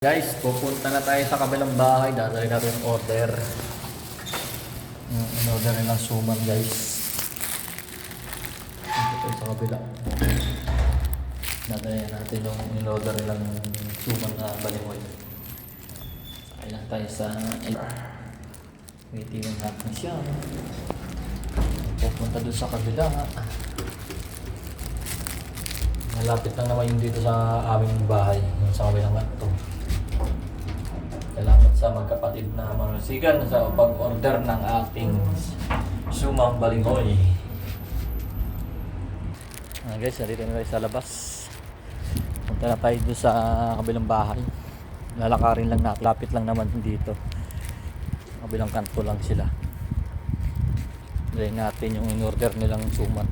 Guys, pupunta na tayo sa kabilang bahay. Dadali natin yung order. Yung in-order nilang suman, guys. Dito tayo sa kabila. Dadali natin yung in-order nilang suman na balimoy. Sakay lang tayo sa Waiting natin siya. Pupunta dun sa kabila. Malapit lang naman yung dito sa aming bahay. Yung sa kabilang kanto. Salamat sa magkapatid na manusigan sa pag-order ng ating sumang balingoy. Ah, guys, nandito na tayo sa labas. Punta na tayo doon sa kabilang bahay. Lalakarin lang na, lapit lang naman dito. Kabilang kanto lang sila. Dahil natin yung in-order nilang suman.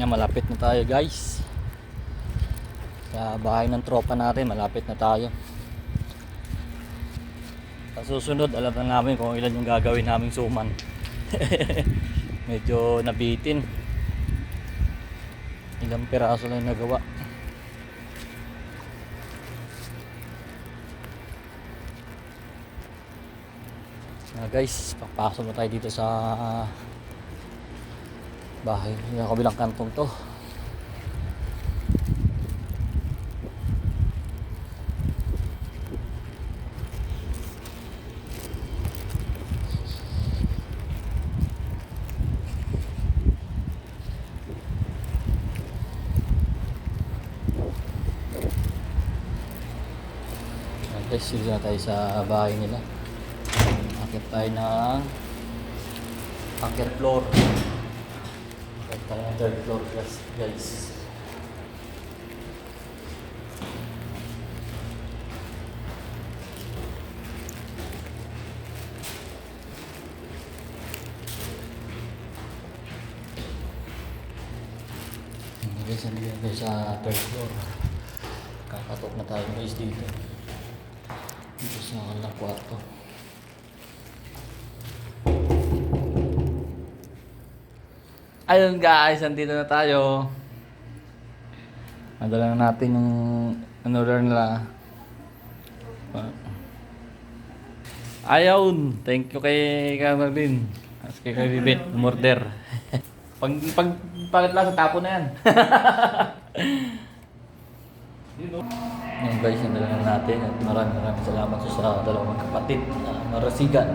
Yan, malapit na tayo guys. Sa bahay ng tropa natin, malapit na tayo. Sa susunod, alam na namin kung ilan yung gagawin naming suman. Medyo nabitin. Ilang piraso lang nagawa. Ah, guys, papasok na tayo dito sa bahay yung kabilang kantong to Okay, sige na tayo sa bahay nila. Akit tayo ng akit floor. Tayo ng third floor guys. guys. Guys, nandito tayo sa third floor. Kakatok na tayo guys dito. Dito sa kanilang kwarto. Ayun guys, nandito na tayo. Nadala na natin yung in-order nila. Ayun, thank you kay Cameron. As kay kay Bibit, umorder. pag pag pagkat lang sa tapo na yan. Yan guys, nadala na natin at maraming maraming salamat sa dalawang kapatid na marasigan.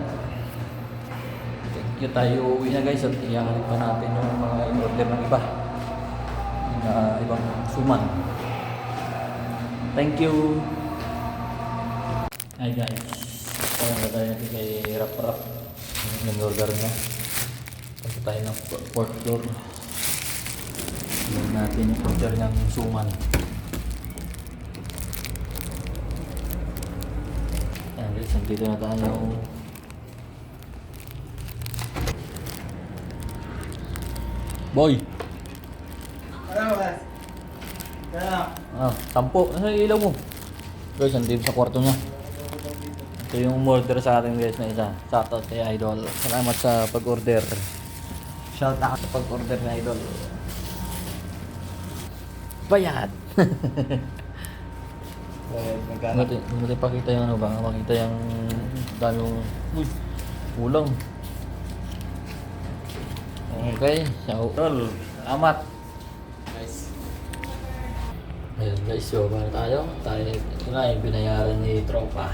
You tayo uwi na guys at iyakan pa natin yung mga in-order ng iba. Na ibang suman. Thank you. Hi guys. Kaya na tayo natin kay Rap Rap. In-order niya. Punta tayo ng fourth floor. Yung natin yung order ng suman. Ayan guys, nandito na tayo. Boy! Ano ba? Ah, sampo. Ano yung ilaw mo? Guys, nandito sa kwarto niya. Ito yung order sa atin guys na isa. Shoutout kay Idol. Salamat sa pag-order. Shout out sa pag-order na Idol. Bayad! Magkano? Buti, buti pakita yung ano ba? Makita yung dami yung... Uy! Kulang. Okay. Shout out. Salamat. Guys. Ayun guys, so paano tayo? Tayo, ito na yung binayaran ni Tropa.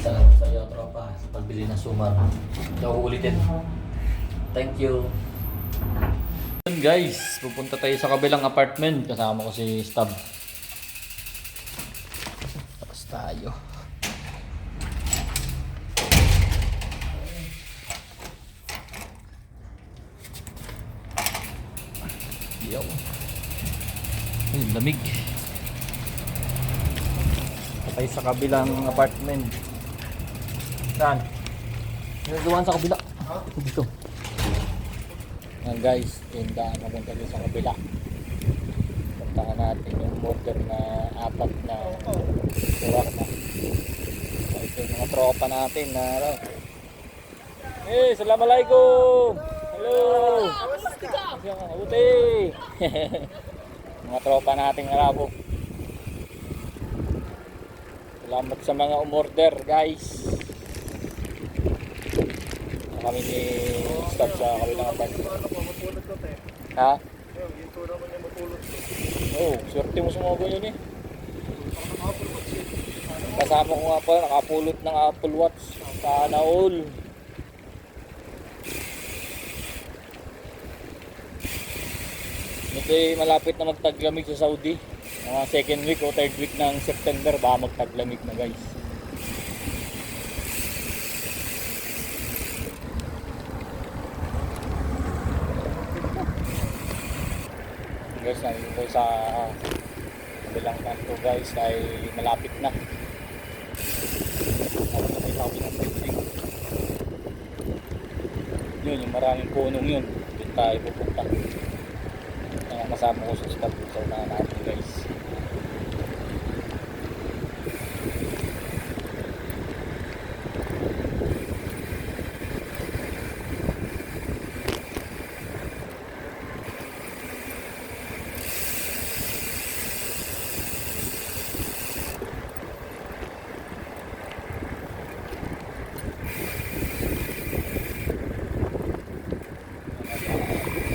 Salamat sa iyo, Tropa, sa pagbili ng sumar. Ito ulitin. Thank you. Yun guys, pupunta tayo sa kabilang apartment. Kasama ko si Stab. Tapos tayo. Yo. Ay, lamig. Patay sa kabilang apartment. Saan? Nagawan sa kabila. Dito. Yan guys, tinda napunta dito sa kabila. Puntahan natin yung order na apat na tuwak na. So, ito yung mga tropa natin na ano. Eh, Assalamualaikum! Hello! Hello! Mga tropa nating arabo. Salamat sa mga umorder, guys. Kami ni stop sa kabilang abad. Ha? Oo, oh, swerte mo sa mga ganyan eh. Kasama ko nga pala, nakapulot ng Apple Watch. Sana all. Ito malapit na magtaglamig sa Saudi. Mga second week o third week ng September, baka magtaglamig na guys. Guys, nandito ko sa kabilang kanto guys ay malapit na. Malapit na kabilang building. Yun, yung maraming punong yun. Doon tayo pupunta. Kasama ko sa stop sa unahan natin guys.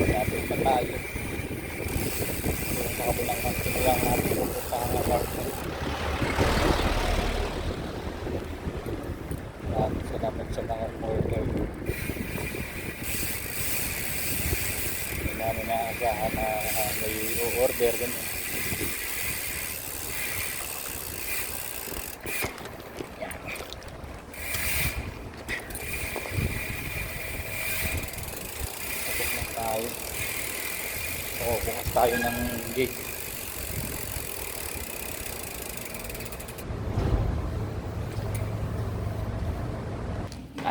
Malapit na tayo. Doon sa kabilang kanto na lang natin pupuntahan na apartment. Salamat sa mga order. Hindi namin naasahan na may order ganun. Tapos na tayo. Oo, bukas tayo ng gate.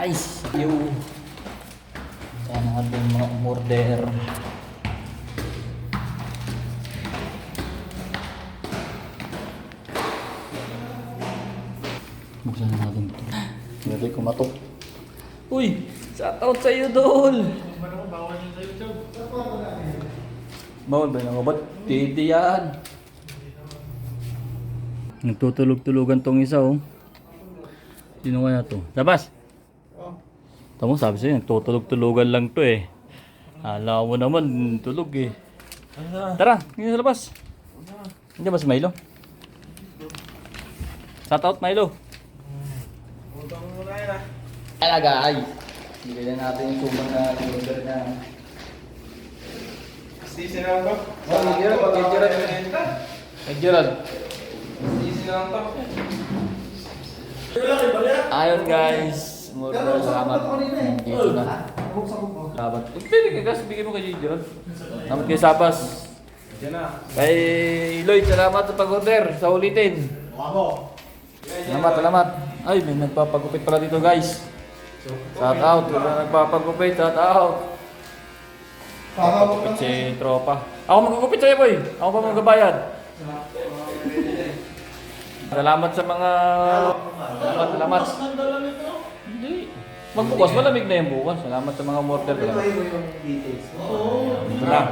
Nice! Yung sana ating mga umorder. Buksan na natin ito. Hindi kumatok. Uy! Shoutout sa'yo, Dol! Bawal ba na ba't? Titi yan. Nagtutulog-tulugan tong isa oh. Sino kaya to? Labas! Tamo sabi sa'yo, nagtutulog-tulugan lang to eh. Alam mo naman, tulog eh. Tara, ngayon sa labas. Hindi ba si Milo? Shout out Milo. Utang mo na yan ah. Talaga ay. Bigyan natin yung suman na order na. Sisi na lang to. Oh, hindi na, pag hindi na. Hey Gerald. Sisi na lang to. Ayun guys. Murder, salamat. Dito na. Salamat. Bigyan ka kasi bigyan mo kay Gerald. Salamat kay Sapas. Kay Lloyd, salamat sa pag-order. Sa ulitin. Salamat, salamat. Ay, may nagpapagupit pala dito guys. Shout out. Wala nagpapagupit. Shout out. Papagupit si tropa. Ako magugupit sa'yo boy. Ako pa magbabayad. Salamat sa mga... Salamat, salamat. Hindi. Magbukas, malamig na yung bukas. Salamat sa mga mortar. Salamat. Ito lang.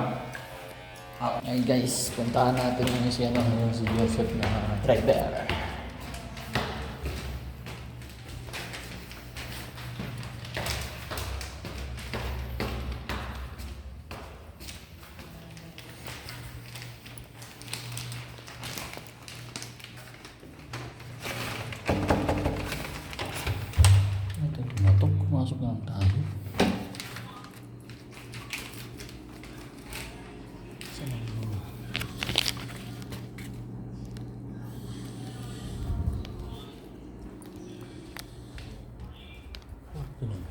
Ay guys, puntahan natin yung si, ano, yung si Joseph na driver. Ganun.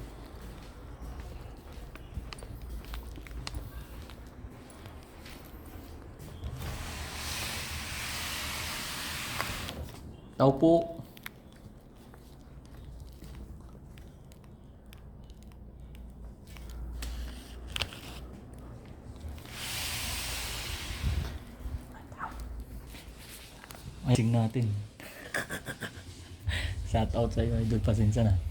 Tao po. Ayun natin. Shout out sa iyo, idol pasensya na.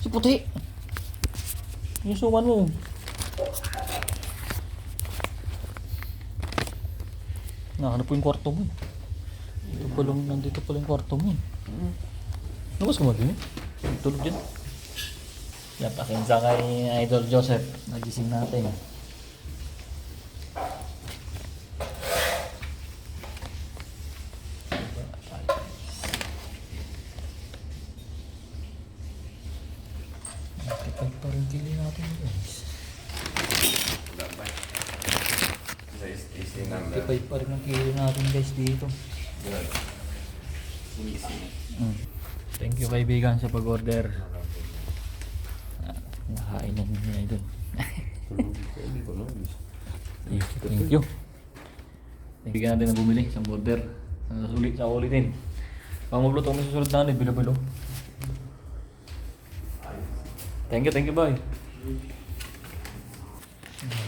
Si puti. Yung suman mo. Nakahanap ko yung kwarto mo. Dito pa lang, nandito pa lang yung kwarto mo. eh. Labas ka mag Tulog dyan. Yan, pakinsa kay Idol Joseph. Nagising natin. Rin kili natin guys. Number. Kapag pa rin ang kili natin guys dito. Mm. Thank you kaibigan sa pag-order. Ah, Nakain na niya idol. Thank you. Thank you. Bigyan natin na bumili sa order. Sa ulit, sa ulitin. Pang mabluto kami susunod na ulit, bilo-bilo. thank you thank you, boy.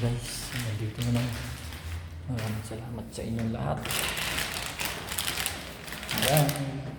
Guys nandito na lang maraming salamat sa inyong lahat Bye.